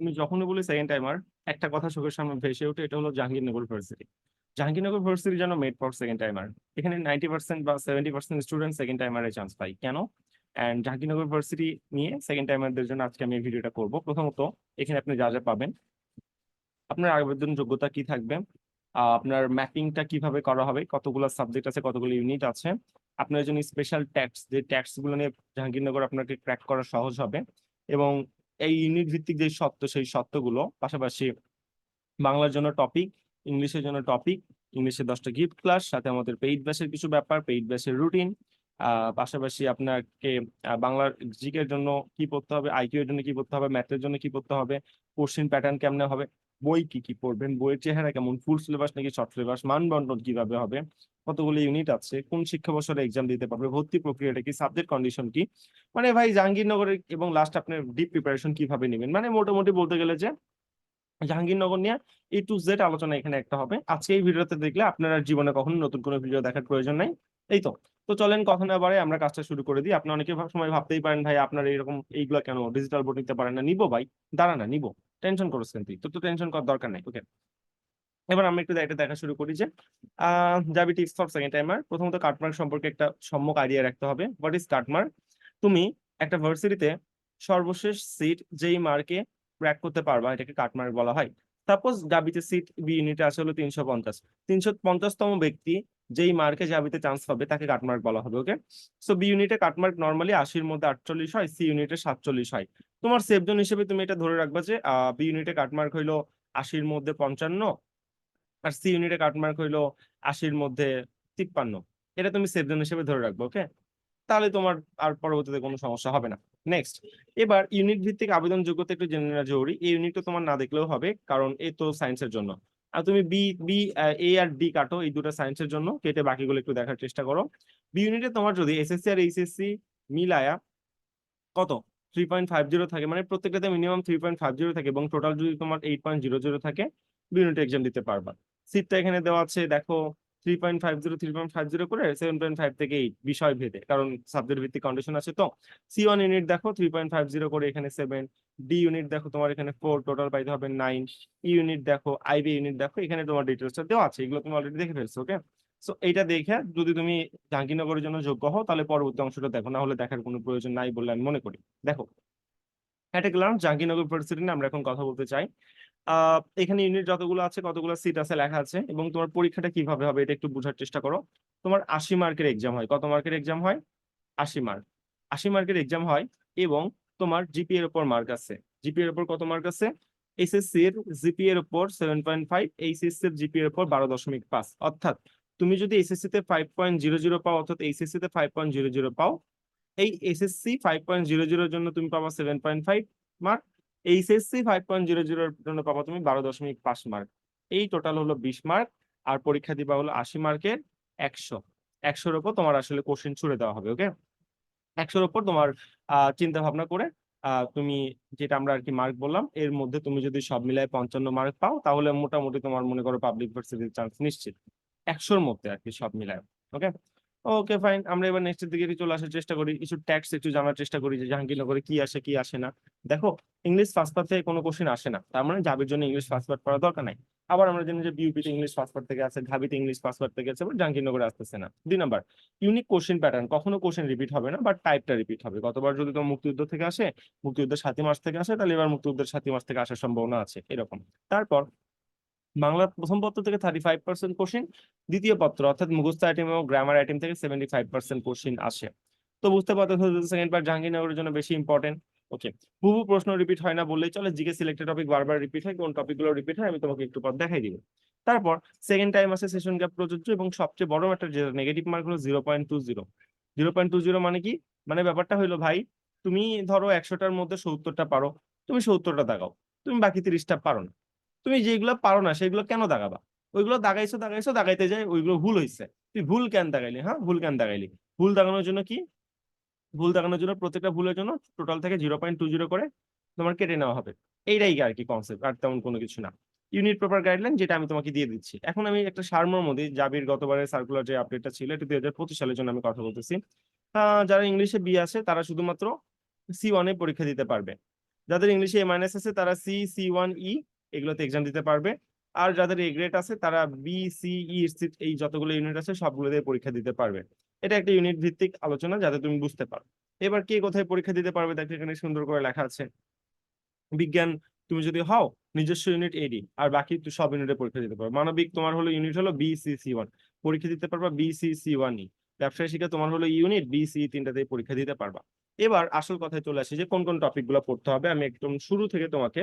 আমি যখনই বলি সেকেন্ড টাইমার একটা কথা চোখের সামনে ভেসে ওঠে, এটা হলো জাহাঙ্গীরনগর ভার্সিটি জাহাঙ্গীরনগর ভার্সিটি যেন মেড ফর সেকেন্ড টাইমার এখানে নাইনটি পার্সেন্ট বা সেভেন্টি পার্সেন্ট স্টুডেন্ট সেকেন্ড টাইমারে চান্স পাই কেন? অ্যান্ড জাহাঙ্গীরনগর ভার্সিটি নিয়ে সেকেন্ড টাইমারদের জন্য আজকে আমি এই ভিডিওটা করব। প্রথমত, এখানে আপনি যা যা পাবেন। আপনার আবেদন যোগ্যতা কি থাকবে? আপনার ম্যাপিংটা কীভাবে করা হবে? কতগুলো সাবজেক্ট আছে, কতগুলো ইউনিট আছে? আপনার জন্য স্পেশাল ট্যাক্স যে ট্যাক্সগুলো নিয়ে জাহাঙ্গীরনগর আপনাকে ক্র্যাক করা সহজ হবে। এবং এই ইউনিট ভিত্তিক যে সত্য সেই সত্যগুলো পাশাপাশি বাংলার জন্য টপিক ইংলিশের জন্য টপিক ইংলিশে দশটা গিফট ক্লাস সাথে আমাদের পেইড ব্যাসের কিছু ব্যাপার পেইড ব্যাসের রুটিন পাশাপাশি আপনাকে বাংলার জিকের জন্য কি পড়তে হবে আইকিউ এর জন্য কি পড়তে হবে ম্যাথের জন্য কি পড়তে হবে কোশ্চিন প্যাটার্ন কেমনে হবে বই কি কি পড়বেন? বইয়ের চেহারা কেমন? ফুল সিলেবাস নাকি শর্ট সিলেবাস মান বন্টন কীভাবে হবে? কতগুলো ইউনিট আছে? কোন শিক্ষা বছরে এক্সাম দিতে পারবে? ভর্তি প্রক্রিয়াটা কি? সাবজেক্ট কন্ডিশন কি? মানে ভাই, জাহাঙ্গীরনগরের এবং লাস্ট আপনার ডিপ প্রিপারেশন কীভাবে নেবেন? মানে মোটামুটি বলতে গেলে যে, জাহাঙ্গীরনগর নিয়ে এ টু জেড আলোচনা এখানে একটা হবে। আজকে এই ভিডিওতে দেখলে আপনার জীবনে কখনো নতুন কোনো ভিডিও দেখার প্রয়োজন নাই। এই তো। তো চলেন কথা না বাড়ে আমরা কাজটা শুরু করে দিই। আপনি অনেকে সময় ভাবতেই পারেন, ভাই, আপনার এরকম এইগুলা কেন? ডিজিটাল বোর্ড নিতে পারেন না। নিবো ভাই। দাঁড়া না, নিবো। টেনশন করছেন তুই। তোর তো টেনশন করার দরকার নাই। ওকে এবার আমরা একটু এটা দেখা শুরু করি যে যাবি টিপস ফর সেকেন্ড টাইমার প্রথমত কাটমার্ক সম্পর্কে একটা সম্যক আইডিয়া রাখতে হবে। হোয়াট ইজ কাটমার্ক তুমি একটা ভার্সিটিতে সর্বশেষ সিট যেই মার্কে ক্র্যাক করতে পারবা, এটাকে কাটমার্ক বলা হয়। সাপোজ গাবিতে সিট বি ইউনিটে আসে হলো তিনশো পঞ্চাশ। তিনশো পঞ্চাশতম ব্যক্তি যেই মার্কে জাবিতে চান্স পাবে, তাকে কাটমার্ক বলা হবে ওকে সো বি ইউনিটে কাটমার্ক নর্মালি আশির মধ্যে আটচল্লিশ হয় সি ইউনিটে সাতচল্লিশ হয়। তোমার সেফ জোন হিসেবে তুমি এটা ধরে রাখবা যে বি ইউনিটে কাটমার্ক হইল আশির মধ্যে পঞ্চান্ন আর সি ইউনিটে কাটমার্ক হইল আশির মধ্যে তিপ্পান্ন। এটা তুমি সেফ জোন হিসেবে ধরে রাখবে ওকে তাহলে তোমার আর পরবর্তীতে কোনো সমস্যা হবে না। নেক্সট এবার ইউনিট ভিত্তিক আবেদন যোগ্যতা একটু জেনে নেওয়া জরুরি। এই ইউনিট তো তোমার না দেখলেও হবে, কারণ এ তো সায়েন্সের জন্য। আর তুমি B B A R D কাটো এই দুটো সায়েন্সের জন্য, কেটে বাকিগুলো একটু দেখার চেষ্টা করো। বি ইউনিটে তোমার যদি এসএসসি আর এইচএসসি মিলায়া কত? থ্রি পয়েন্ট ফাইভ জিরো থাকে মানে প্রত্যেকটাতে minimum three point five zero থাকে এবং টোটাল যদি তোমার এইট পয়েন্ট জিরো জিরো থাকে বি ইউনিট এক্সাম দিতে পারবা। সিটটা এখানে দেওয়া আছে, দেখো three point five zero three point five zero করে সেভেন পয়েন্ট ফাইভ থেকে এইট বিষয় ভেদে, কারণ সাবজেক্ট ভিত্তিক কন্ডিশন আছে তো। সি ওয়ান ইউনিট দেখো থ্রি পয়েন্ট ফাইভ জিরো করে এখানে সেভেন ডি ইউনিট দেখো তোমার এখানে ফোর টোটাল পাইতে হবে নাইন ই ইউনিট দেখো আইবি ইউনিট দেখো, এখানে তোমার ডিটেলসটা দেওয়া আছে, এগুলো তুমি অলরেডি দেখে ফেলছো ওকে সো এইটা দেখে যদি তুমি জাহাঙ্গীরনগরের জন্য যোগ্য হও, তাহলে পরবর্তী অংশটা দেখো, না হলে দেখার কোনো প্রয়োজন নাই বলে আমি মনে করি। দেখো এটা গেলাম জাহাঙ্গীরনগর ভার্সিটি নিয়ে আমরা এখন কথা বলতে চাই। এখানে ইউনিট যতগুলো আছে, কতগুলো সিট আছে লেখা আছে এবং তোমার পরীক্ষাটা কীভাবে হবে এটা একটু বোঝার চেষ্টা করো। তোমার আশি মার্কের এক্সাম হয়। কত মার্কের এক্সাম হয়? আশি মার্ক। আশি মার্কের এক্সাম হয় এবং তোমার জিপি এর উপর মার্ক আছে। জিপি এর উপর কত মার্ক আছে? এসএসসি এর জিপি এর উপর সেভেন পয়েন্ট ফাইভ এইচএসসি এর জিপি এর উপর বারো দশমিক পাঁচ। অর্থাৎ তুমি যদি এসএসসি তে ফাইভ পয়েন্ট জিরো জিরো পাও, অর্থাৎ এইচএসসি তে ফাইভ পয়েন্ট জিরো জিরো পাও, এই এসএসসি ফাইভ পয়েন্ট জিরো জিরোর জন্য তুমি পাবা seven point five mark. HSC five point zero জিরোর জন্য পাবা তুমি বারো দশমিক পাঁচ মার্ক এই টোটাল হলো বিশ মার্ক আর পরীক্ষা দিবা হলো আশি মার্কের একশো। একশোর উপর তোমার আসলে কোশ্চেন ছুড়ে দেওয়া হবে ওকে একশোর উপর তোমার চিন্তা ভাবনা করে তুমি যেটা আমরা আর কি মার্ক বললাম, এর মধ্যে তুমি যদি সব মিলায় পঞ্চান্ন মার্ক পাও, তাহলে মোটামুটি তোমার মনে করো পাবলিক ভার্সিটির চান্স নিশ্চিত। একশোর মধ্যে আর কি সব মিলায় ওকে ওকে ফাইন আমরা এবার নেক্সটের দিকে চলে আসার চেষ্টা করি। কিছু ট্যাক্স একটু জানার চেষ্টা করি যে জাহাঙ্গীরনগরে কি আসে কি আসে না। দেখো ইংলিশ ফার্স্ট পার্ট থেকে কোনো কোশ্চেন আসে না। তার মানে যাবের জন্য ইংলিশ ফার্স্ট পার্ট পড়া দরকার নাই। আবার আমরা জানি যে বিউপিতে ইংলিশ পার্ট থেকে আছে ঢাবিতে ইংলিশ পার্ট থেকে আছে বাট জাহাঙ্গীরনগরে আসতেছে না। দুই নাম্বার ইউনিক কোশ্চেন প্যাটার্ন কখনো কোশ্চেন রিপিট হবে না বাট টাইপটা রিপিট হবে। গতবার যদি তোমার মুক্তিযুদ্ধ থেকে আসে, মুক্তিযুদ্ধের সাতই মাস থেকে আসে, তাহলে এবার মুক্তিযুদ্ধের সাতই মাস থেকে আসার সম্ভাবনা আছে, এরকম। তারপর বাংলা প্রথম পত্র থেকে থার্টি ফাইভ পার্সেন্ট কোশ্চেন দ্বিতীয় পত্র, অর্থাৎ মুখস্থ আইটেম এবং গ্রামার আইটেম থেকে সেভেন্টি ফাইভ পার্সেন্ট কোশ্চেন আসে। তো বুঝতে পারতে সেকেন্ড পার্ট জাহাঙ্গীরনগরের জন্য বেশি ইম্পর্টেন্ট ওকে বহু প্রশ্ন রিপিট হয় না বললেই চলে জিকে সিলেক্টেড টপিক বারবার রিপিট হয়, কোন টপিকগুলো রিপিট হয় আমি তোমাকে একটু পর দেখাই দিব। তারপর সেকেন্ড টাইম আছে সেশন গ্যাপ প্রযোজ্য এবং সবচেয়ে বড় একটা যেটা নেগেটিভ মার্ক হলো zero point two zero zero point two zero মানে কি? মানে ব্যাপারটা হলো ভাই, তুমি ধরো একশোটার মধ্যে সত্তরটা পারো, তুমি সত্তরটা দাগাও তুমি বাকি তিরিশটা পারো না। তুমি যেগুলো পারো না, সেগুলো কেন দাগাবা? ওইগুলো দাগাইছো দাগাইছো, দাগাইতে যায় ওইগুলো ভুল হয়েছে তুই ভুল কেন দাগাইলি হ্যাঁ? ভুল কেন দাগাইলি? ভুল দাগানোর জন্য কি? ভুল দাগানোর জন্য প্রত্যেকটা ভুলের জন্য টোটাল থেকে জিরো পয়েন্ট টু জিরো করে তোমার কেটে নেওয়া হবে। এইটাই আর কি কনসেপ্ট আর তেমন কোনো কিছু না। ইউনিট প্রপার গাইডলাইন যেটা আমি তোমাকে দিয়ে দিচ্ছি। এখন আমি একটা সারমর্ম দিই, জাবির গতবারের সার্কুলার যে আপডেটটা ছিল, এটা দুই হাজার পঁচিশ সালের জন্য আমি কথা বলতেছি। যারা ইংলিশে বি আছে, তারা শুধুমাত্র সি ওয়ানে পরীক্ষা দিতে পারবে। যাদের ইংলিশে এ মাইনাস আছে, তারা সি সি ওয়ান ই এগুলোতে এক্সাম দিতে পারবে। আর যাদের এ গ্রেড আছে, তারা বি সি ই এই যতগুলো ইউনিট আছে, সবগুলো দিয়ে পরীক্ষা দিতে পারবে। এটা একটা ইউনিট ভিত্তিক আলোচনা, যাতে তুমি বুঝতে পারো। এবার কে কোথায় পরীক্ষা দিতে পারবে, দেখো এখানে সুন্দর করে লেখা আছে। বিজ্ঞান, তুমি যদি হও, নিজস্ব ইউনিট এডি আর বাকি তো সব ইউনিটে পরীক্ষা দিতে পারো। মানবিক, তোমার হলো ইউনিট হলো বি সি সি ওয়ান পরীক্ষা দিতে পারবা B C C one E. ব্যবসায় শিক্ষা, তোমার হলো ইউনিট বি সি তিনটাতে পরীক্ষা দিতে পারবা। এবার আসল কথায় চলে আসি যে, কোন কোন টপিকগুলো পড়তে হবে? আমি একদম শুরু থেকে তোমাকে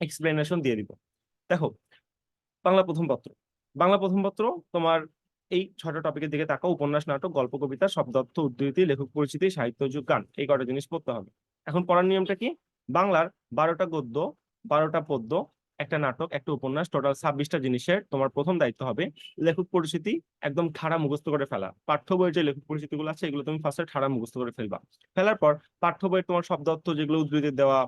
এক্সপ্লেনেশন দিয়ে দিব। দেখো, বাংলা প্রথম পত্র। বাংলা প্রথম পত্র তোমার এই ছটা টপিকের দিকে তাকাও, উপন্যাস, নাটক, গল্প, কবিতা শব্দার্থ উদ্ধৃতি, লেখক, পরিচিতি, সাহিত্য যুগ গান এই কটা জিনিস পড়তে হবে। এখন পড়ার নিয়মটা কি? বাংলার বারোটা গদ্য, বারোটা পদ্য, একটা নাটক, একটা উপন্যাস টোটাল ছাব্বিশটা জিনিসের তোমার প্রথম দায়িত্ব হবে লেখক পরিচিতি একদম ঠাড়া মুখস্থ করে ফেলা। পাঠ্য বইয়ের যে লেখক পরিচিতি গুলো আছে, এগুলো তুমি ফার্স্টে ঠাড়া মুখস্থ করে ফেলবা। ফেলার পর পাঠ্য বইয়ের তোমার শব্দার্থ যেগুলো উদ্ধৃতি দেওয়া,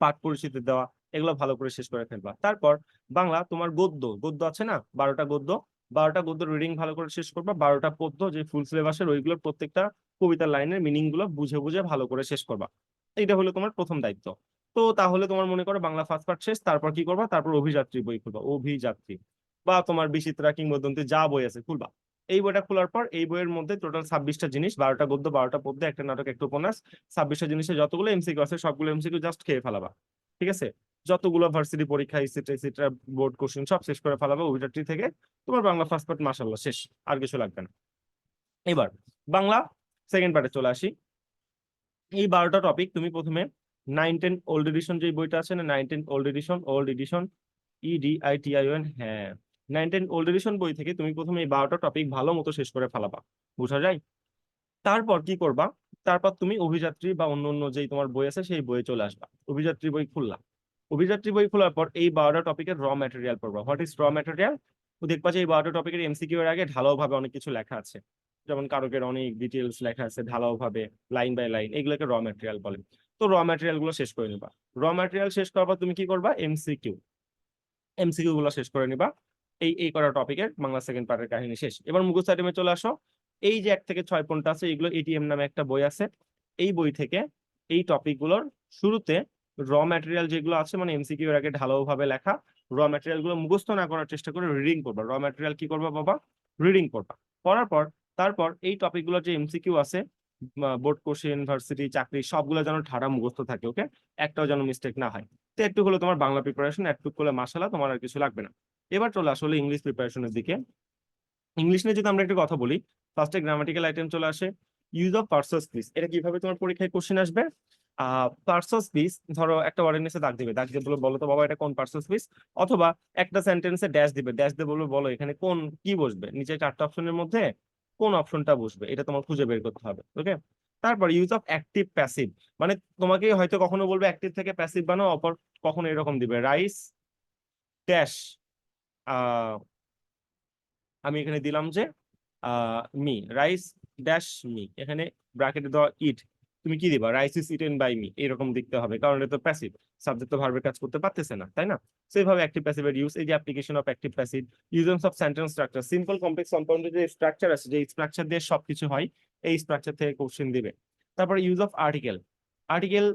পাঠ পরিচিতি দেওয়া এগুলো ভালো করে শেষ করে ফেলবা। তারপর বাংলা তোমার গদ্য গদ্য আছে না? বারোটা গদ্য। বারোটা গদ্য রিডিং ভালো করে শেষ করবা। বারোটা পদ্য যে ফুল সিলেবাসের ওইগুলোর প্রত্যেকটা কবিতার লাইনের মিনিংগুলো বুঝে বুঝে ভালো করে শেষ করবা। এইটা হলো তোমার প্রথম দায়িত্ব। তো তাহলে তোমার মনে করো বাংলা ফার্স্ট পার্ট শেষ, তারপর কি করবা? তারপর অভিযাত্রী বই খুলবা। অভিযাত্রী। বা তোমার বিচিত্রা কিংবদন্তি যা বই আছে খুলবা। এই বইটা খোলার পর এই বইয়ের মধ্যে টোটাল ছাব্বিশটা জিনিস, বারোটা গদ্য, বারোটা পদ্য, একটা নাটক, একটা উপন্যাস, ছাব্বিশটা জিনিসে যতগুলো এমসিকিউ আছে সবগুলো এমসিকিউ জাস্ট খেয়ে ফেলাবা। ঠিক আছে? যতগুলো ভার্সিটি পরীক্ষা ইসিটা বোর্ড কোশ্চেন সব শেষ করে ফেলাবে অভিযাত্রী থেকে। তোমার বাংলা ফার্স্ট পার্ট মাসাল্লাহ শেষ, আর কিছু লাগবে না। এবার বাংলা সেকেন্ড পার্টে চলে আসি। এই বারোটা টপিক তুমি প্রথমে নাইন টেন ওল্ড এডিশন যে বইটা আছে না nine ten old edition old edition ED I T I হ্যাঁ। নাইন টেন ওল্ড এডিশন বই থেকে তুমি প্রথমে এই বারোটা টপিক ভালো মতো শেষ করে ফেলাবা, বোঝা যায়? তারপর কি করবা? তারপর তুমি অভিযাত্রী বা অন্য অন্য যেই তোমার বই আছে সেই বইয়ে চলে আসবা। অভিযাত্রী বই খুললাম অভিযাত্রী বই খোলার পর এই বারোটা টপিকের র ম্যাটেরিয়াল পড়বা। হোয়াট ইজ র ম্যাটেরিয়াল দেখবা যে এই বারোটা টপিকের এমসিকিউ এর আগে ঢালাও ভাবে অনেক কিছু লেখা আছে। যেমন কারকের অনেক ডিটেলস লেখা আছে ঢালাও ভাবে লাইন বাই লাইন এগুলোকে র ম্যাটেরিয়াল বলে। তো র ম্যাটেরিয়ালগুলো শেষ করে নিবা। র ম্যাটেরিয়াল শেষ করার পর তুমি কি করবা? এমসিকিউ এমসিকিউ গুলো শেষ করে নিবা। এই এই করা টপিকের বাংলা সেকেন্ড পার্টের কাহিনী শেষ। এবার মুখস্থ আইটেমে চলে আসো। এই যে এক থেকে ছয় পয়েন্ট আছে, এগুলো এটিএম নামে একটা বই আছে। এই বই থেকে এই টপিকগুলোর শুরুতে র ম্যাটেরিয়াল যেগুলো আছে মানে এমসিকিউ এর আগে ঢালাও ভাবে লেখা র ম্যাটেরিয়ালগুলো মুখস্থ না করার চেষ্টা করে রিডিং করবা। র ম্যাটেরিয়াল কি করবা বাবা? রিডিং করবা। পড়ার পর, তারপর এই টপিকগুলো যে এমসিকিউ আছে বোর্ড কোশ্চেন ইউনিভার্সিটি চাকরি, সবগুলো যেন ঠাড়া মুখস্থ থাকে ওকে একটাও যেন মিস্টেক না হয়। তো একটু হলো তোমার বাংলা প্রিপারেশন একটু করলে মাসালা তোমার আর কিছু লাগবে না। এবার চলে আসলে ইংলিশ প্রিপারেশনের দিকে। ইংলিশ নিয়ে যদি আমরা একটু কথা বলি ফার্স্টে গ্রামাটিক্যাল আইটেম চলে আসে। ইউজ অফ পার্সস পিস এটা কীভাবে তোমার পরীক্ষায় কোশ্চেন আসবে? পার্সস পিস ধরো একটা ওয়ার্ডের নিচে দাগ দিবে। দাগ দিয়ে বলে বলো তো বাবা, এটা কোন পার্সস পিস অথবা একটা সেন্টেন্সে ড্যাশ দিবে। ড্যাশ দিয়ে বলবে, বলো, এখানে কোন, কি বসবে? নিচে চারটা অপশনের মধ্যে কোন অপশনটা বসবে? এটা তোমার খুঁজে বের করতে হবে ওকে তারপর ইউজ অফ অ্যাক্টিভ প্যাসিভ মানে তোমাকে হয়তো কখনো বলবে অ্যাক্টিভ থেকে প্যাসিভ বানাও, অপর কখনো এরকম দিবে। রাইস ড্যাশ আমি এখানে দিলাম যে মি রাইস ড্যাশ মি এখানে ব্র্যাকেটে দেওয়া ইট তুমি কি দিবা? Rice is eaten by me এরকম দেখতে হবে, কারণ এটা তো প্যাসিভ সাবজেক্ট তো ভার্বের কাজ করতে পারতেছে না, তাই না? সেইভাবে অ্যাক্টিভ প্যাসিভের ইউজ এই যে application of active passive ইউজেন্স of sentence structure simple complex কম্পাউন্ডের যে স্ট্রাকচার আছে, যে স্ট্রাকচার দিয়ে সবকিছু হয়, এই স্ট্রাকচার থেকে কোশ্চেন দিবে। তারপর ইউজ অফ আর্টিকেল আর্টিকেল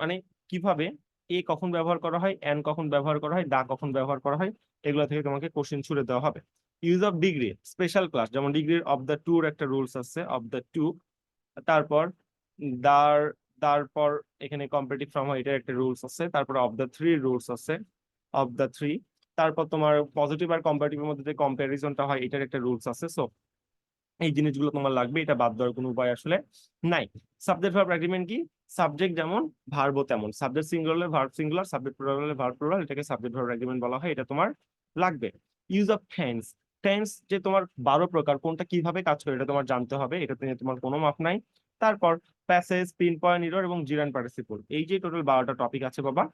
মানে কীভাবে? এ কখন ব্যবহার করা হয়? এন কখন ব্যবহার করা হয়? দা কখন ব্যবহার করা হয়? এগুলো থেকে তোমাকে কোশ্চেন ছুড়ে দেওয়া হবে। Use of degree special class যেমন ডিগ্রির অফ দ্য টুর একটা রুলস আছে অফ দ্য টু তারপর দার তারপর এখানে কম্পারেটিভ ফর্ম হয়, এটার একটা রুলস আছে। তারপর অফ দ্য থ্রি রুলস আছে অফ দ্য থ্রি তারপর তোমার পজিটিভ আর কম্পারেটিভের মধ্যে যে কম্পারিজনটা হয়, এটার একটা রুলস আছে। সো এই জিনিসগুলো তোমার লাগবে, এটা বাদ দেওয়ার কোনো উপায় আসলে নাই। সাবজেক্ট ভার্ব এগ্রিমেন্ট কি? সাবজেক্ট যেমন ভার্ব তেমন। Subject singular verb singular subject plural verb plural এটাকে সাবজেক্ট ভার্ব এগ্রিমেন্ট বলা হয়, এটা তোমার লাগবে। ইউজ অফ টেন্স টেন্স যে তোমার বারো প্রকার, কোনটা কীভাবে কাজ করে, এটা তোমার জানতে হবে। এটা নিয়ে তোমার কোনো মাপ নাই। তারপর প্যাসেজ পিন পয়েন্ট ইরর এবং জিরান পার্টিসিপল এই যে টোটাল বারোটা টপিক আছে বাবা,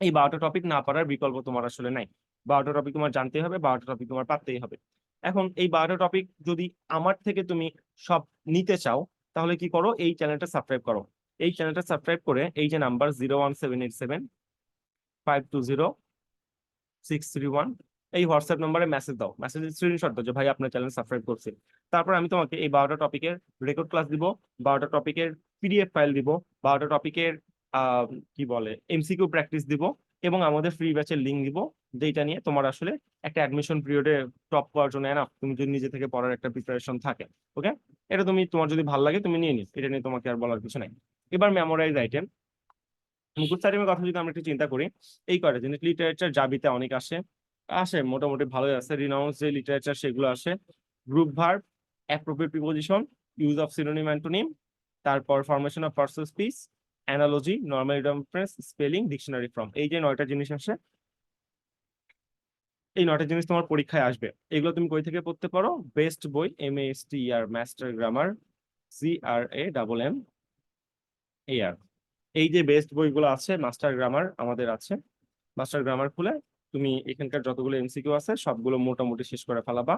এই বারোটা টপিক না পারার বিকল্প তোমার আসলে নাই। বারোটা টপিক তোমার জানতেই হবে, বারোটা টপিক তোমার পারতেই হবে। এখন এই বারোটা টপিক যদি আমার থেকে তুমি সব নিতে চাও, তাহলে কি করো? এই চ্যানেলটা সাবস্ক্রাইব করো। এই চ্যানেলটা সাবস্ক্রাইব করে এই যে number zero one seven eight seven five two zero six three one এই হোয়াটসঅ্যাপ নম্বরে মেসেজ দাও। মেসেজ স্ক্রিনশট দাও যে, ভাই, আপনার চ্যানেল সাবস্ক্রাইব করছি। তারপর আমি তোমাকে এই বারোটা টপিকের রেকর্ড ক্লাস দিব, বারোটা টপিকের পিডিএফ ফাইল দিব, বারোটা টপিকের কি বলে এমসিকিউ প্র্যাকটিস দিব এবং আমাদের ফ্রি ব্যাচের লিঙ্ক দিব যেটা নিয়ে তোমার আসলে একটা অ্যাডমিশন পিরিয়ডে টপ করার জন্য এনাফ তুমি যদি নিজে থেকে পড়ার একটা প্রিপারেশন থাকে ওকে এটা তুমি, তোমার যদি ভালো লাগে তুমি নিয়ে নিও, এটা নিয়ে তোমাকে আর বলার কিছু নাই। এবার মেমোরাইজ আইটেম মুকুট আইটেমের কথা যদি আমরা একটু চিন্তা করি, এই কয়টা জিনিস? লিটারেচার জাবিতে অনেক আসে আসে, মোটামুটি ভালোই আছে রিনাউন্স যে লিটারেচার সেগুলো আসে group verb appropriate preposition use of synonym antonym তারপর formation of person speech analogy normal reference spelling dictionary form এই যে নয়টা জিনিস আসে, এই নয়টা জিনিস তোমার পরীক্ষায় আসবে। এগুলো তুমি কই থেকে পড়তে পারো? বেস্ট বই M S T R master grammar C R A double M A R এই যে বেস্ট বইগুলো আছে মাস্টার গ্রামার আমাদের আছে। মাস্টার গ্রামার খুলে তুমি এখানকার যতগুলো এমসিকিউ আছে, সবগুলো মোটামুটি শেষ করে ফেলাবা।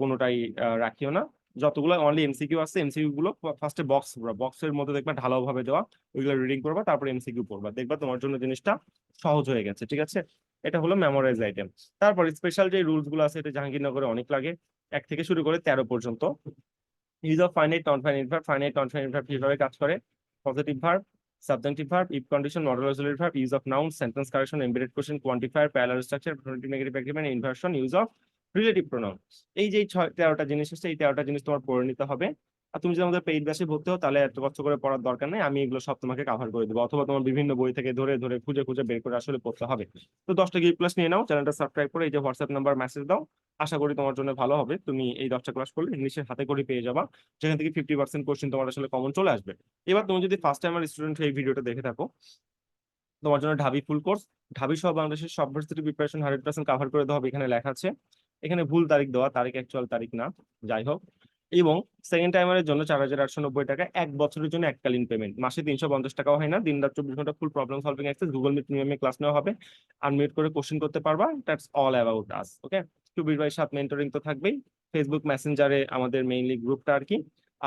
কোনোটাই আহ, রাখিও না। যতগুলো অনলি এমসিকিউ আছে এমসিকিউ গুলো ফার্স্টে বক্স বক্সের মধ্যে দেখবা ঢালাও ভাবে দেওয়া ওইগুলো রিডিং করবা তারপর এমসিকিউ পড়বা। দেখবা তোমার জন্য জিনিসটা সহজ হয়ে গেছে ঠিক আছে? এটা হলো মেমোরাইজ আইটেম তারপর স্পেশাল যে রুলসগুলো আছে এটা জাহাঙ্গীরনগরে অনেক লাগে। এক থেকে শুরু করে তেরো পর্যন্ত। Use of finite non finite verb finite non finite verb কীভাবে কাজ করে? Positive verb subjunctive verb, if condition, modal auxiliary verb, use of noun, sentence correction, embedded question, quantifier, parallel structure, affirmative, negative, agreement, inversion, use relative pronoun. এই যে ছয়, তেরোটা জিনিস আছে, এই তেরোটা জিনিস তোমার পড়ে নিতে হবে। আর তুমি যদি আমাদের পেইড ব্যাচে ভর্তি হও, তাহলে এত কষ্ট করে পড়ার দরকার নেই। আমি এগুলো সব তোমাকে কভার করে দেবো। অথবা তোমার বিভিন্ন বই থেকে ধরে ধরে, খুঁজে খুঁজে বের করে আসলে পড়তে হবে। তো দশটা গিফট ক্লাস নিয়ে নাও চ্যানেলটা সাবস্ক্রাইব করে এই যে হোয়াটসঅ্যাপ নাম্বার মেসেজ দাও। আশা করি তোমার জন্য ভালো হবে। তুমি এই দশটা ক্লাস করলে ইংলিশের হাতে করে পেয়ে যাবা। যেখান থেকে ফিফটি পার্সেন্ট কোশ্চেন তোমার আসলে কমন চলে আসবে। এবার তুমি যদি ফার্স্ট টাইমার স্টুডেন্ট এই ভিডিওটা দেখে থাকো, তোমার জন্য ঢাবি ফুল কোর্স ঢাবি সহ বাংলাদেশের সব varsity preparation hundred percent cover করে দেওয়া হবে। এখানে লেখা আছে এখানে ভুল তারিখ দেওয়া, তারিখ অ্যাকচুয়াল তারিখ না, যাই হোক। এবং সেকেন্ড টাইমারের জন্য চার হাজার আটশো নব্বই টাকা, এক বছরের জন্য এককালীন পেমেন্ট মাসে তিনশো পঞ্চাশ টাকাও হয় না, দিন রাত চব্বিশ ঘণ্টা full problem solving access Google Meet প্রিমিয়ামে class নেওয়া হবে। আনমিউট করে কোশ্চেন করতে পারবা that's all about us okay চব্বিশ বাই সাত মেন্টরিং তো থাকবেই। ফেসবুক মেসেঞ্জারে আমাদের মেইনলি গ্রুপটা আর কি।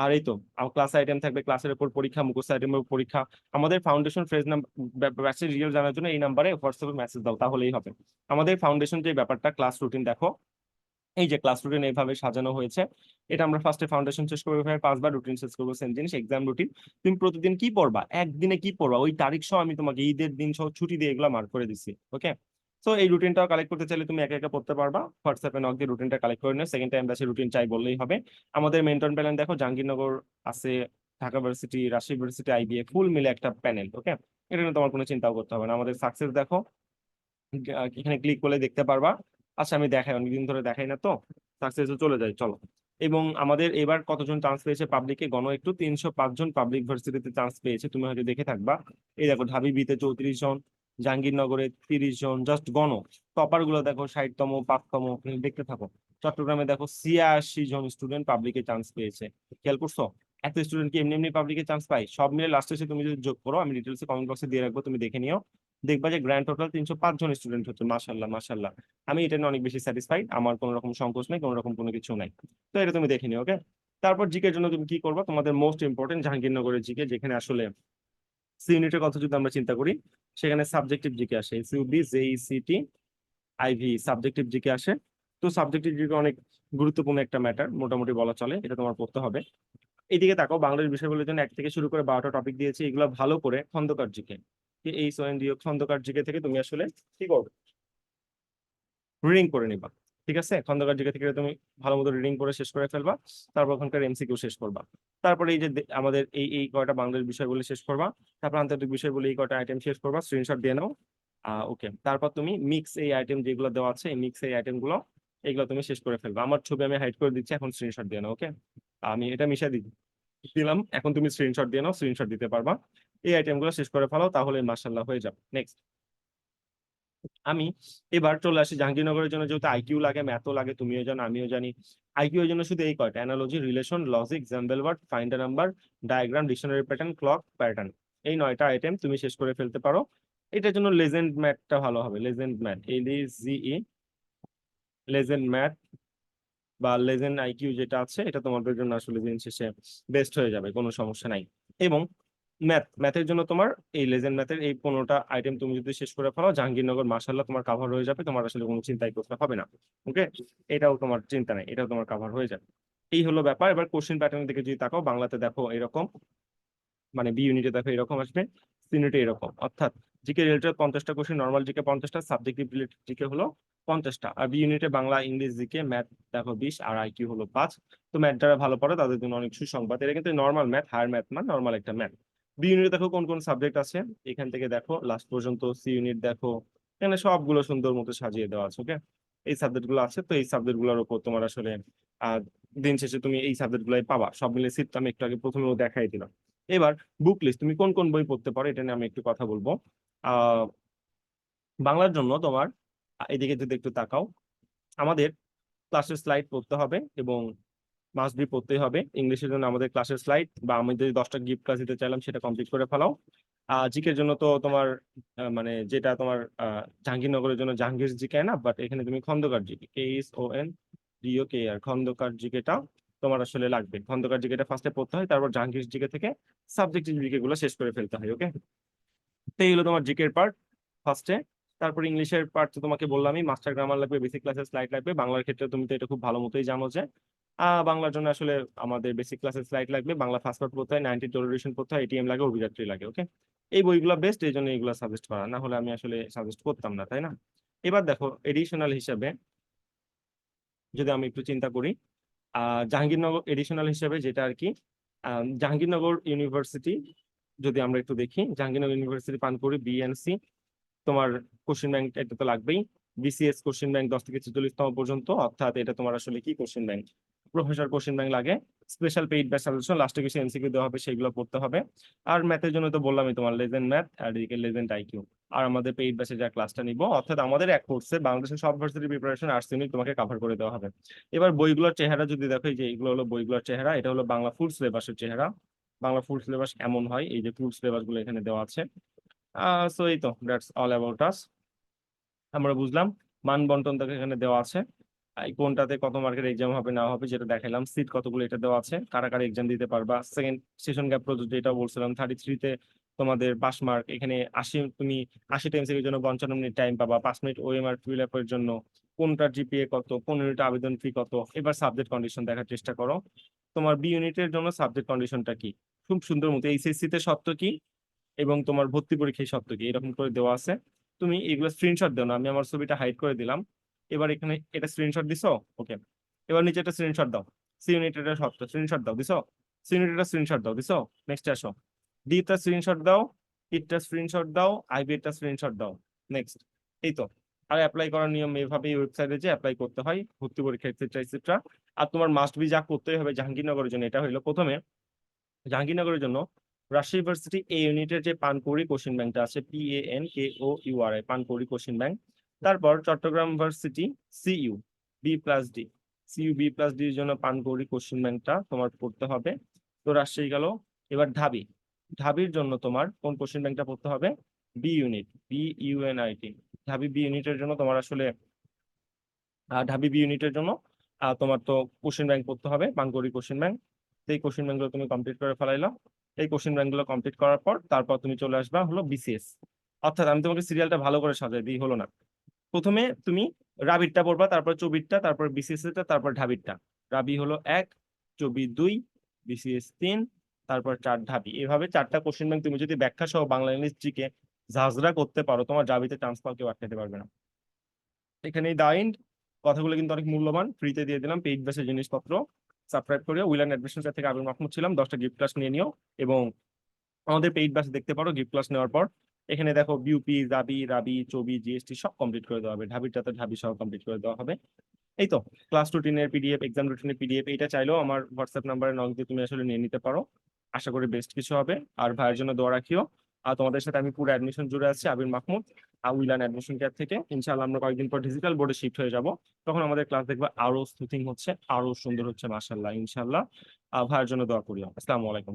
আর এই তো ক্লাস আইটেম থাকবে ক্লাসের উপর পরীক্ষা, মুখস্থ আইটেমের উপর পরীক্ষা। আমাদের ফাউন্ডেশন ফ্রেজ নাম্বার জানার জন্য এই নাম্বারে হোয়াটসঅ্যাপে মেসেজ দাও, তাহলেই হবে। আমাদের ফাউন্ডেশন যে ব্যাপারটা ক্লাস রুটিন দেখো। এই যে ক্লাস রুটিন এইভাবে সাজানো হয়েছে, এটা আমরা ফার্স্টে ফাউন্ডেশন শেষ করব পাঁচবার রুটিন শেষ করব সেম জিনিস এক্সাম রুটিন তুমি প্রতিদিন কি পড়বা? একদিনে কি পড়বা? ওই তারিখ সহ আমি তোমাকে ঈদের দিন সহ ছুটি দিয়ে এগুলো মার্ক করে দিচ্ছি ওকে তো এই রুটিনটাও কালেক্ট করতে চাইলে তুমি একা একা পড়তে পারবা। হোয়াটসঅ্যাপে নক দিয়ে রুটিনটা কালেক্ট করে নিও। সেকেন্ড টাইম ব্যাচে রুটিন চাই বললেই হবে। আমাদের মেন্টন প্যানেল দেখো, জাহাঙ্গীরনগর আছে, Dhaka varsity, Rajshahi varsity IBA ফুল মিলে একটা প্যানেল ওকে এটা নিয়ে তোমার কোনো চিন্তাও করতে হবে না। আমাদের সাকসেস দেখো এখানে ক্লিক করলে দেখতে পারবা। আচ্ছা আমি দেখাই, অনেকদিন ধরে দেখাই না তো। সাকসেস চলে যায় চলো। এবং আমাদের এবার কতজন চান্স পেয়েছে পাবলিকে গণ একটু, তিনশো পাঁচ জন পাবলিক ভার্সিটিতে চান্স পেয়েছে, তুমি হয়তো দেখে থাকবা। এই দেখো, ঢাবি বিতে চৌত্রিশ জন, জাহাঙ্গীরনগরে তিরিশ জন জাস্ট গণ। টপারগুলো দেখো, ষাটতম, পাঁচতম দেখতে থাকো। চট্টগ্রামে দেখো, ছিয়াশি জন স্টুডেন্ট পাবলিকে চান্স পেয়েছে। খেয়াল করছ? এত স্টুডেন্ট কি এমনি এমনি পাবলিকে চান্স পাই সব মিলে লাস্টে এসে তুমি যদি যোগ করো, আমি ডিটেলসে কমেন্ট বক্সে দিয়ে রাখব, তুমি দেখে নিও। দেখবা যে গ্র্যান্ড টোটাল তিনশো পাঁচ জন স্টুডেন্ট হচ্ছে মাশাল্লাহ মাশাল্লাহ আমি এটা নিয়ে অনেক বেশি স্যাটিসফাইড আমার কোনো রকম সংকোচ নেই, কোনো রকম কোনো কিছু নাই। তো এটা তুমি দেখে নিও ওকে তারপর জিকের জন্য তুমি কি করবা? তোমাদের মোস্ট ইম্পর্টেন্ট জাহাঙ্গীরনগরের জিকে যেখানে আসলে সি ইউনিটের কথা যদি আমরা চিন্তা করি, সেখানে সাবজেক্টিভ জিকে আসে। সিউবি জেইসিটি আইভি সাবজেক্টিভ জিকে আসে। তো সাবজেক্টিভ জিকে অনেক গুরুত্বপূর্ণ একটা ম্যাটার মোটামুটি বলা চলে, এটা তোমার পড়তে হবে। এইদিকে তাকাও, বাংলাদেশ বিষয়গুলোর জন্য এক থেকে শুরু করে বারোটা টপিক দিয়েছি, এগুলো ভালো করে খন্দকার জিকে এই সোয়েন দিও খন্দকার জিকে থেকে তুমি আসলে কি করবে? রিডিং করে নিবা, ঠিক আছে? খন্দকার জিকে থেকে তুমি ভালো মতো রিডিং করে শেষ করে ফেলবা, তারপর ওখানকার এমসিকিউ শেষ করবা। তারপরে এই যে আমাদের এই এই কয়টা বাংলাদেশ বিষয়গুলো শেষ করবা, তারপর আন্তর্জাতিক বিষয়গুলো এই কয়টা আইটেম শেষ করবা স্ক্রিনশট দিয়ে নাও ওকে তারপর তুমি মিক্স এই আইটেম যেগুলো দেওয়া আছে, এই মিক্স এই আইটেমগুলো, এগুলো তুমি শেষ করে ফেলবা। আমার ছবি আমি হাইড করে দিচ্ছি, এখন স্ক্রিনশট দিয়ে নাও ওকে আমি এটা মিশা দিই, দিলাম, এখন তুমি স্ক্রিনশট দিয়ে নাও স্ক্রিনশট দিতে পারবা। এই আইটেমগুলো শেষ করে ফেলো তাহলে মার্শাল্লাহ হয়ে যাবে। নেক্সট আমি এবার চলে আসি জাহাঙ্গীরনগরের জন্য, যেহেতু আইকিউ লাগে ম্যাথও লাগে, তুমিও জানো, আমিও জানি। আইকিউ এর জন্য শুধু এই কয়টা analogy relation logic jumble word find number diagram dictionary pattern clock pattern এই নয়টা আইটেম তুমি শেষ করে ফেলতে পারো। এটার জন্য লেজেন্ড ম্যাথটা ভালো হবে legend math L E legend math বা লেজেন্ড আইকিউ যেটা আছে, এটা তোমাদের জন্য আসলে দিন শেষে বেস্ট হয়ে যাবে, কোনো সমস্যা নাই। এবং ম্যাথ ম্যাথের জন্য তোমার এই লেজেন্ড ম্যাথের এই পনেরোটা আইটেম তুমি যদি শেষ করে ফেলো, জাহাঙ্গীরনগর মাসাল্লাহ তোমার কাভার হয়ে যাবে, তোমার আসলে কোনো চিন্তাই করতে হবে না। ওকে এটাও তোমার চিন্তা নাই, এটাও তোমার কাভার হয়ে যাবে। এই হলো ব্যাপার। এবার কোশ্চেন প্যাটার্নের দিকে যদি তাকাও, বাংলাতে দেখো এরকম মানে বি ইউনিটে দেখো এরকম আসবে সিনিটি এরকম। অর্থাৎ জিকে রিলেটেড পঞ্চাশটা কোশ্চেন নর্মাল জিকে পঞ্চাশটা সাবজেক্টিভ রিলেটেড জিকে হলো পঞ্চাশটা। আর বি ইউনিটে বাংলা, ইংলিশ জিকে ম্যাথ দেখো বিশ, আর আইকিউ হলো পাঁচ। তো ম্যাথ যারা ভালো পড়ে তাদের জন্য অনেক সুসংবাদ। এটা কিন্তু নর্মাল ম্যাথ হায়ার ম্যাথ মানে নর্মাল একটা ম্যাথ বি ইউনিট দেখো কোন কোন সাবজেক্ট আছে? এখান থেকে দেখো লাস্ট পর্যন্ত সি ইউনিট দেখো, এখানে সবগুলো সুন্দর মতো সাজিয়ে দেওয়া আছে ওকে এই সাবজেক্টগুলো আছে, তো এই সাবজেক্টগুলোর উপর তোমার আসলে দিন শেষে তুমি এই সাবজেক্ট গুলাই পাবা। সব মিলে সিট আমি একটু আগে প্রথমে দেখাই দিলাম। এবার বুক লিস্ট তুমি কোন কোন বই পড়তে পারো? এটা নিয়ে আমি একটু কথা বলব। বাংলার জন্য তোমার এদিকে যদি একটু তাকাও, আমাদের ক্লাসের স্লাইড পড়তে হবে এবং মাস্ট বি পড়তেই হবে। ইংলিশের জন্য আমাদের ক্লাসের স্লাইড বা আমি যদি দশটা গিফট ক্লাস দিতে চাইলাম, সেটা কমপ্লিট করে ফেলাও। জিকের জন্য তো তোমার মানে যেটা তোমার জাহাঙ্গীরনগরের জন্য জাহাঙ্গীর জিকে, না? বাট এখানে তুমি Khandakar GK K S O N D O K R Khandakar জিকেটা তোমার আসলে লাগবে। খন্দকার জিকেটা ফার্স্টে পড়তে হয়, তারপর জাহাঙ্গীর জিকে থেকে সাবজেক্টিভ জিকে গুলো শেষ করে ফেলতে হয় ওকে তো হলো তোমার জিকের পার্ট ফার্স্টে তারপর ইংলিশের পার্ট তো তোমাকে বললামই মাস্টার গ্রামার লাগবে বেসিক ক্লাসের স্লাইড লাগবে। বাংলার ক্ষেত্রে তুমি তো এটা খুব ভালো মতোই জানো যে। বাংলার জন্য আসলে আমাদের বেসিক ক্লাসের স্লাইড লাগবে। বাংলা ফার্স্ট পড়তে হয় নাইনটি ডেরিভেশন পড়তে হয় এটিএম লাগে অভিযাত্রী লাগে ওকে এই বইগুলো বেস্ট এই জন্য এগুলো সাজেস্ট করা। না হলে আমি আসলে সাজেস্ট করতাম না, তাই না? এবার দেখো এডিশনাল হিসাবে যদি আমি একটু চিন্তা করি জাহাঙ্গীরনগর এডিশনাল হিসাবে যেটা আর কি জাহাঙ্গীরনগর ইউনিভার্সিটি যদি আমরা একটু দেখি, জাহাঙ্গীরনগর ইউনিভার্সিটি পান করি বিএনসি তোমার কোশ্চেন ব্যাংক এটা তো লাগবেই। বিসিএস কোশ্চেন ব্যাংক দশ থেকে ছেচল্লিশতম পর্যন্ত, অর্থাৎ এটা তোমার আসলে কি question bank professor question bank লাগে। স্পেশাল পেইড ব্যাচ সাজেশন লাস্টে কিছু এমসিকিউ দেওয়া হবে সেগুলো পড়তে হবে। আর ম্যাথের জন্য তো বললামই তোমার লেজেন্ড ম্যাথ আর এদিকে লেজেন্ড আইকিউ আর আমাদের পেইড ব্যাচে যা ক্লাসটা নিব, অর্থাৎ আমাদের এক কোর্সে বাংলাদেশের সব ভার্সিটি প্রিপারেশন আর্টস ইউনিট তোমাকে কভার করে দেওয়া হবে। এবার বইগুলোর চেহারা যদি দেখো যে এগুলো হলো বইগুলোর চেহারা, এটা হলো বাংলা ফুল সিলেবাসের চেহারা। বাংলা ফুল সিলেবাস এমন হয়, এই যে ফুল সিলেবাসগুলো এখানে দেওয়া আছে। সো এই তো দ্যাটস অল অ্যাবাউট আস আমরা বুঝলাম, মান বন্টন এখানে দেওয়া আছে। কোনটাতে কত মার্কের এক্সাম হবে, না হবে যেটা দেখালাম সিট কতগুলো এটা দেওয়া আছে, কারা কারা এক্সাম দিতে পারবা। সেকেন্ড সেশন গ্যাপ প্রযোজ্য এটা বলছিলাম থার্টি থ্রিতে তোমাদের পাস মার্ক এখানে আশি, তুমি আশি টাইম এর জন্য পঞ্চান্ন মিনিট টাইম পাবা, পাঁচ মিনিট ওএমআর ফিল আপের জন্য কোনটার জিপিএ কত, কোন ইউনিট আবেদন ফি কত, এবার সাবজেক্ট কন্ডিশন দেখার চেষ্টা করো। তোমার বি ইউনিটের জন্য সাবজেক্ট কন্ডিশনটা কি? খুব সুন্দর মতো এইচএসসি তে সত্য কি? এবং তোমার ভর্তি পরীক্ষায় সত্য কি? এরকম করে দেওয়া আছে। তুমি এগুলো স্ক্রিনশট দাও না, আমি আমার ছবিটা হাইড করে দিলাম। এবার এখানে এটা স্ক্রিনশট দিছো? ওকে এবার নিচে একটা স্ক্রিনশট দাও। সি ইউনিট এটা সত্য স্ক্রিনশট দাও, দিছো? সি ইউনিট এটা স্ক্রিনশট দাও, দিছো? নেক্সট আসো। ডি টা স্ক্রিনশট দাও ইটটা স্ক্রিনশট দাও আইবি টা স্ক্রিনশট দাও। নেক্সট এই তো। আর অ্যাপ্লাই করার নিয়ম এইভাবেই ওয়েবসাইটে যে অ্যাপ্লাই করতে হয়, ভর্তি পরীক্ষা এক্সেট্রা এক্সেট্রা আর তোমার মাস্ট বি যা করতেই হবে জাহাঙ্গীরনগরের জন্য, এটা হলো প্রথমে। জাহাঙ্গীরনগরের জন্য রাজশাহী ইউনিভার্সিটি এ ইউনিটের যে পানকৌড়ি কোশ্চেন ব্যাংকটা আছে P A N K O U R I Pankouri question bank. তারপর Chattogram university CU B plus D CU B plus ডির জন্য পানকৌড়ি কোশ্চেন ব্যাংকটা তোমার পড়তে হবে। তো রাজশাহী গেল। এবার ঢাবি, ঢাবির জন্য তোমার কোন কোশ্চেন ব্যাংকটা পড়তে হবে? বি ইউনিট বি ইউএনআইটি ঢাবি বি ইউনিটের জন্য তোমার আসলে ঢাবি বি ইউনিটের জন্য তোমার তো কোশ্চেন ব্যাংক পড়তে হবে পানকৌড়ি কোশ্চেন ব্যাংক এই কোশ্চেন ব্যাংকগুলো তুমি কমপ্লিট করে ফেলাইলো। এই কোশ্চেন ব্যাংকগুলো কমপ্লিট করার পর তারপর তুমি চলে আসবা হলো বিসিএস অর্থাৎ আমি তোমাকে সিরিয়ালটা ভালো করে সাজাই দিই, হলো না। প্রথমে তুমি রাবিরটা পড়বা, তারপর চবিরটা, তারপর বিসিএস টা তারপর ঢাবিরটা। রাবি হলো এক, চবি দুই, বিসিএস তিন, তারপর চার ঢাবি। এভাবে চারটা কোশ্চেন ব্যাংক তুমি যদি ব্যাখ্যা সহ বাংলা ইংলিশ জিকে ঝাঁঝরা করতে পারো, তোমার জাবিতে চান্স পাও কেউ আটকাতে পারবে না। এখানে দা ইন্ড কথাগুলো কিন্তু অনেক মূল্যবান। ফ্রিতে দিয়ে দিলাম পেইড বেসের জিনিসপত্র। সাবস্ক্রাইব করে উইলান অ্যাডমিশন থেকে আবির মাহমুদ ছিলাম। দশটা গিফট ক্লাস নিয়ে নিও এবং আমাদের পেইড ব্যাচ দেখতে পারো। গিফট ক্লাস নেওয়ার পর এখানে দেখো বিউপি রাবি রাবি চবি জিএসটি সব কমপ্লিট করে দেওয়া হবে। ঢাবিটাতে ঢাবি সহ কমপ্লিট করে দেওয়া হবে। এই তো ক্লাস রুটিনের পিডিএফ এক্সাম রুটিনের পিডিএফ এটা চাইলেও আমার হোয়াটসঅ্যাপ নাম্বারে নক দিয়ে তুমি আসলে নিয়ে নিতে পারো। আশা করি বেস্ট কিছু হবে। আর ভাইয়ের জন্য দোয়া রাখিও। আর তোমাদের সাথে আমি পুরো অ্যাডমিশন জুড়ে আছি, আবির মাহমুদ উইলান অ্যাডমিশন কেয়ার থেকে। ইনশাআল্লাহ আমরা কয়েকদিন পর ডিজিটাল বোর্ডে শিফট হয়ে যাব। তখন আমাদের ক্লাস দেখবে আরও স্মুথিং হচ্ছে, আরও সুন্দর হচ্ছে, মাশাআল্লাহ, ইনশাআল্লাহ। ভাইয়ের জন্য দোয়া করিও। আসসালামু আলাইকুম